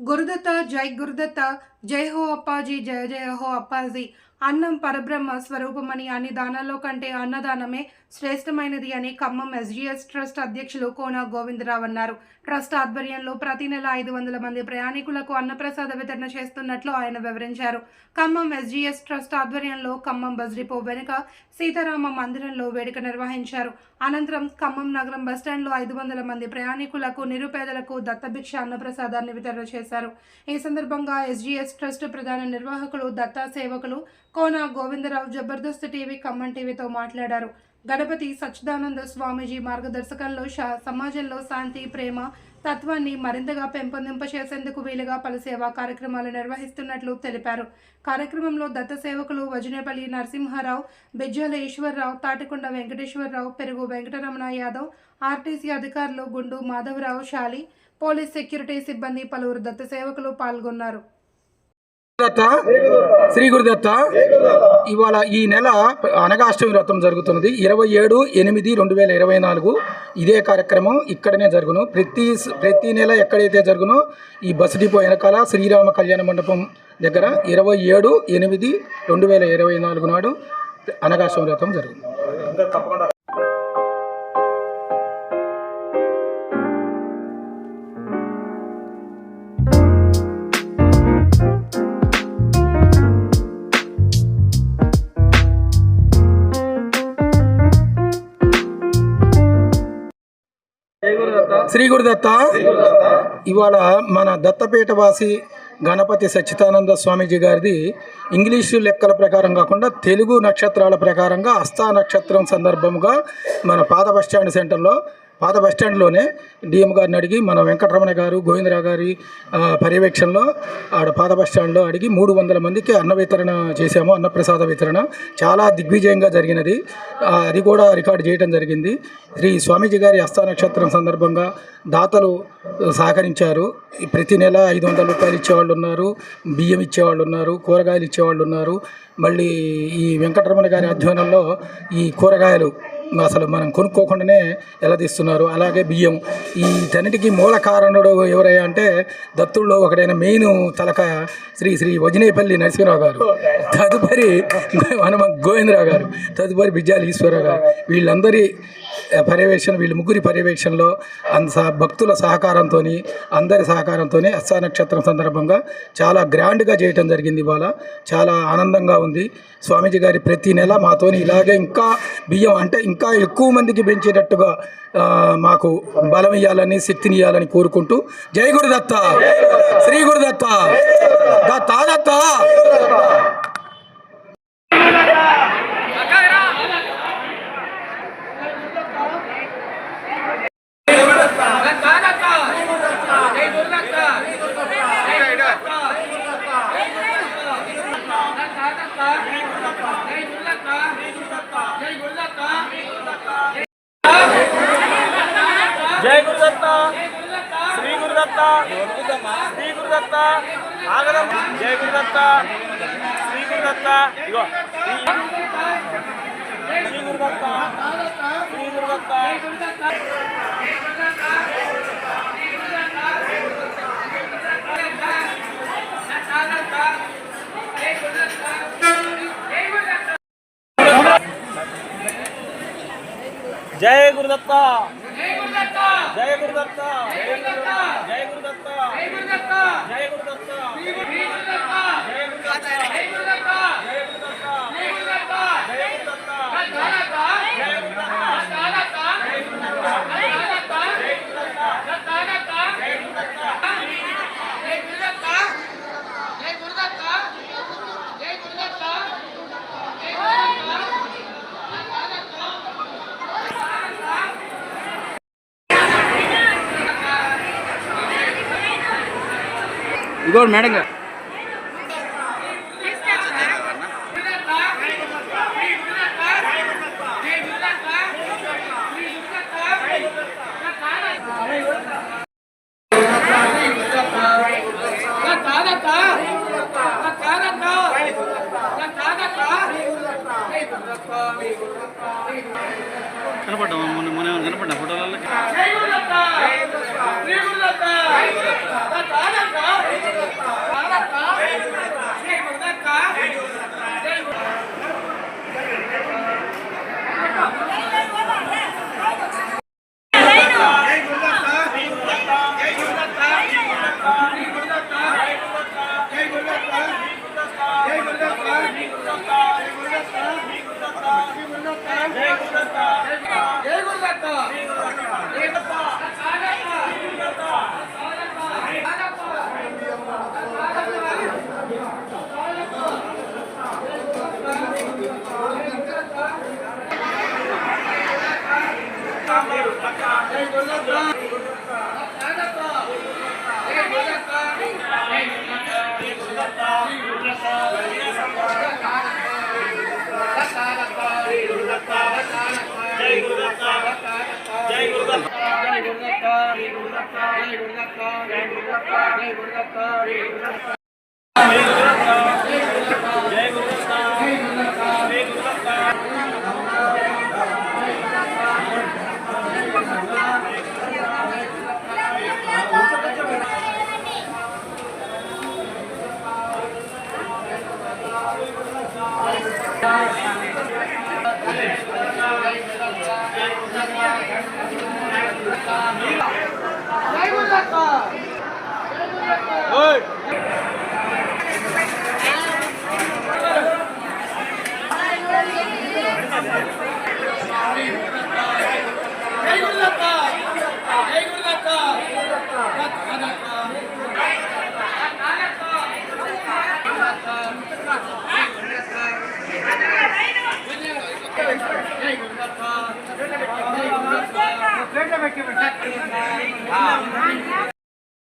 ਗੁਰਦਤਾ ਜੈ ਗੁਰਦਤਾ ਜੈ ਹੋ ਆਪਾ ਜੀ ਜੈ ਜੈ ਹੋ ਆਪਾ ਜੀ। అన్నం పరబ్రహ్మ స్వరూపమని అన్ని దానాల్లో కంటే అన్నదానమే శ్రేష్టమైనది అని ఖమ్మం ఎస్జీఎస్ ట్రస్ట్ అధ్యక్షులు కోన గోవిందరావు అన్నారు. ట్రస్ట్ ఆధ్వర్యంలో ప్రతి నెల ఐదు వందల మంది ప్రయాణికులకు అన్నప్రసాద వితరణ చేస్తున్నట్లు ఆయన వివరించారు. ఖమ్మం ఎస్జీఎస్ ట్రస్ట్ ఆధ్వర్యంలో ఖమ్మం బస్ డిపో వెనుక సీతారామ మందిరంలో వేడుక నిర్వహించారు. అనంతరం ఖమ్మం నగరం బస్టాండ్లో ఐదు వందల మంది ప్రయాణికులకు నిరుపేదలకు దత్తభిక్ష అన్నప్రసాదాన్ని వితరణ చేశారు. ఈ సందర్భంగా ఎస్జీఎస్ ట్రస్ట్ ప్రధాన నిర్వాహకులు దత్తా సేవకులు కోన గోవిందరావు జబర్దస్త్ టీవీ ఖమ్మం టీవీతో మాట్లాడారు. గణపతి సచ్చిదానంద స్వామీజీ మార్గదర్శకంలో షా సమాజంలో శాంతి ప్రేమ తత్వాన్ని మరింతగా పెంపొందింపచేసేందుకు వీలుగా పలు సేవా కార్యక్రమాలు నిర్వహిస్తున్నట్లు తెలిపారు. కార్యక్రమంలో దత్త సేవకులు వజనేపల్లి నరసింహారావు బెజ్జాల ఈశ్వరరావు తాటికొండ వెంకటేశ్వరరావు పెరుగు వెంకటరమణ యాదవ్ ఆర్టీసీ అధికారులు గుండు మాధవరావు శాలి పోలీస్ సెక్యూరిటీ సిబ్బంది పలువురు దత్త సేవకులు పాల్గొన్నారు. దత్త శ్రీ గురుదత్త. ఇవాళ ఈ నెల అనగాష్టమి వ్రతం జరుగుతున్నది. ఇరవై ఏడు ఎనిమిది రెండు వేల ఇరవై నాలుగు. ఇదే కార్యక్రమం ఇక్కడనే జరుగును. ప్రతి ప్రతి నెల ఎక్కడైతే జరుగునో ఈ బస్ డిపో వెనకాల శ్రీరామ కళ్యాణ మండపం దగ్గర ఇరవై ఏడు ఎనిమిది రెండు వేల ఇరవై నాలుగు నాడు అనగాష్టమి వ్రతం జరుగుతుంది శ్రీ గురుదత్త ఇవాళ మన దత్తపేట వాసి గణపతి సచ్చిదానంద స్వామీజీ గారిది ఇంగ్లీషు లెక్కల ప్రకారం కాకుండా తెలుగు నక్షత్రాల ప్రకారంగా హస్తా నక్షత్రం సందర్భంగా మన పాత బస్ స్టాండ్ సెంటర్లో పాత బస్ స్టాండ్లోనే డిఎం గారిని అడిగి మన వెంకటరమణ గారు గోవిందరావు గారి పర్యవేక్షణలో ఆడ పాత బస్ స్టాండ్లో అడిగి మూడు వందల మందికి అన్న వితరణ చేశాము అన్నప్రసాద వితరణ. చాలా దిగ్విజయంగా జరిగినది. అది కూడా రికార్డు చేయడం జరిగింది. శ్రీ స్వామీజీ గారి హస్త నక్షత్రం సందర్భంగా దాతలు సహకరించారు. ప్రతి నెల ఐదు వందల రూపాయలు ఇచ్చేవాళ్ళు ఉన్నారు బియ్యం ఇచ్చేవాళ్ళు ఉన్నారు కూరగాయలు ఇచ్చేవాళ్ళు ఉన్నారు. మళ్ళీ ఈ వెంకటరమణ గారి ఆధ్వర్యంలో ఈ కూరగాయలు అసలు మనం కొనుక్కోకుండానే ఎలా తీస్తున్నారు? అలాగే బియ్యం. ఈ మూల కారణుడు ఎవరయ్యా అంటే దత్తుల్లో ఒకడైన మెయిన్ తలకాయ శ్రీ శ్రీ వజనేపల్లి నరసింహరావు గారు. తదుపరి హనుమ గోవిందరావు గారు. తదుపరి బిజ్జాలి ఈశ్వరరావు గారు. వీళ్ళందరి పర్యవేక్షణ వీళ్ళు ముగ్గురి పర్యవేక్షణలో అంత భక్తుల సహకారంతో అందరి సహకారంతో అస్సా నక్షత్రం సందర్భంగా చాలా గ్రాండ్గా చేయటం జరిగింది ఇవాళ. చాలా ఆనందంగా ఉంది. స్వామీజీ గారి ప్రతి నెల మాతోని ఇలాగే ఇంకా బియ్యం అంటే ఇంకా ఎక్కువ మందికి పెంచేటట్టుగా మాకు బలం ఇవ్వాలని శక్తిని ఇవ్వాలని కోరుకుంటూ జై గురుదత్త శ్రీ గురుదత్త దత్త దత్త गुरुदत्त श्री गुरुदत्त आगम जय गुरुदत्त श्री गुरुदत्त श्री गुरुदत्त श्री गुरुदत्त जय गुरुदत्ता జయ గురుదత్త. జయ గురుదత్త. జయ గురుదత్త. జయ గురుదత్త. గోరు మేడంగా కనపడ్డామా జై గురుదత్త Obrigada.